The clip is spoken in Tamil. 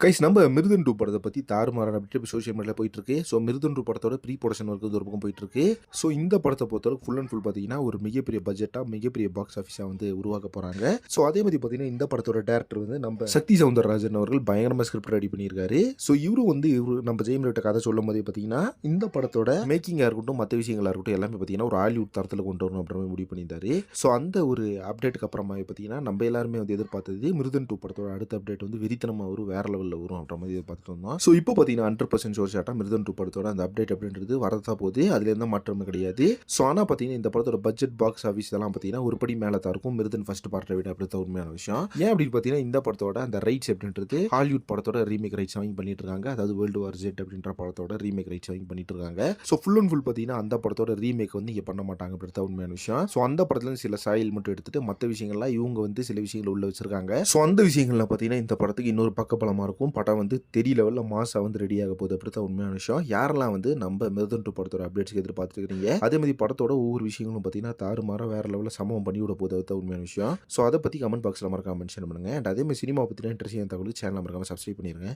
கைஸ் நம்ம மிருதன் டூ படத்தை பற்றி தாறுமாறான அப்படின்ட்டு சோஷியல் மீடியாவில் போயிட்டு இருக்கு ஸோ மிருதன் டூ படத்தோட ப்ரீ ப்ரொடக்ஷன் ஒர்க்கு ஒரு பக்கம் போயிட்டு இருக்கு ஸோ இந்த படத்தை பொறுத்தவரைக்கும் ஃபுல் அண்ட் ஃபுல் பார்த்தீங்கன்னா ஒரு மிகப்பெரிய பட்ஜெட்டாக மிகப்பெரிய பாக்ஸ் ஆஃபீஸாக வந்து உருவாக்க போகிறாங்க ஸோ அதே மாதிரி பார்த்தீங்கன்னா இந்த படத்தோட டேரக்டர் வந்து நம்ம சக்தி சவுந்தரராஜன் அவர்கள் பயங்கரமாக ஸ்கிரிப்ட் ரெடி பண்ணியிருக்காரு. ஸோ இவரும் வந்து இவரு நம்ம ஜெயமலிட்ட கதை சொல்லும் போதே பார்த்தீங்கன்னா இந்த படத்தோட மேக்கிங்காக இருக்கட்டும் மற்ற விஷயங்களாக இருக்கட்டும் எல்லாமே பார்த்தீங்கன்னா ஒரு ஹாலிவுட் தரத்தில் கொண்டு வரணும் அப்படின்ற மாதிரி முடிவு பண்ணியிருந்தாரு. ஸோ அந்த ஒரு அப்டேட்டுக்கு அப்புறமா பார்த்தீங்கன்னா நம்ம எல்லாருமே வந்து எதிர்பார்த்தது மிருதன் டூ படத்தோட அடுத்த அப்டேட் வந்து வெறித்தனமாக ஒரு வேற லெவலில் வரும் அப்படின்ற மாதிரி இதை பார்த்துட்டு வந்தோம். ஸோ இப்போ பார்த்தீங்கன்னா ஹண்ட்ரட் பர்சன்ட் ஷோர் ஷாட்டாக மிருதன் டூ படத்தோட அந்த அப்டேட் அப்படின்றது வரதா போகுது. அதுலேருந்து மாற்றமும் கிடையாது. ஸோ ஆனால் பார்த்தீங்கன்னா இந்த படத்தோட பட்ஜெட் பாக்ஸ் ஆஃபீஸ் இதெல்லாம் பார்த்தீங்கன்னா ஒரு படி மேலே தான் இருக்கும். மிருதன் ஃபர்ஸ்ட் பார்ட்டை விட அப்படி உண்மையான விஷயம். ஏன் அப்படின்னு பார்த்தீங்கன்னா இந்த படத்தோட அந்த ரைட்ஸ் அப்படின்றது ஹாலிவுட் படத்தோட ரீமேக் ரைட்ஸ் வாங்கி பண்ணிட்டு இருக்காங்க. அதாவது வேர்ல்டு வார் ஜெட் அப்படின்ற படத்தோட ரீமேக் ரைட்ஸ் வாங்கி பண்ணிட்டு இருக்காங்க. ஸோ ஃபுல் அண்ட் ஃபுல் பார்த்தீங்கன்னா அந்த படத்தோட ரீமேக் வந்து இங்கே பண்ண மாட்டாங்க அப்படின்றத உண்மையான விஷயம். ஸோ அந்த படத்துல சில சாயல் மட்டும் எடுத்துட்டு மற்ற விஷயங்கள்லாம் இவங்க வந்து சில விஷயங்கள் உள்ள வச்சிருக்காங்க. ஸோ அந்த விஷயங்கள்ல பார்த்தீங்கன்னா இந்த படத்துக்கு இன்னொரு பக்கபலமா இருக்கும். படம் வந்து தெரிய லெவலில் மாசாக வந்து ரெடி ஆக போகுது. அப்படி தான் உண்மையான விஷயம். யாரெல்லாம் வந்து நம்ம மிருதன் டூ படத்தோட அப்டேட்ஸ்க்கு எதிர்பார்த்துருக்கீங்க அதே மாதிரி படத்தோட ஒவ்வொரு விஷயங்களும் பார்த்தீங்கன்னா தாறுமாற வேற லெவலில் சமம் பண்ணி விட போகுது. அதுதான் உண்மையான விஷயம். ஸோ அதை பற்றி கமெண்ட் பாக்ஸில் மறக்காம மென்ஷன் பண்ணுங்க. அண்ட் அதே மாதிரி சினிமா பற்றின இன்ட்ரெஸ்டிங் தகவலுக்கு சேனல் மறக்காம சப்ஸ்கிரைப் பண்ணிருங்க.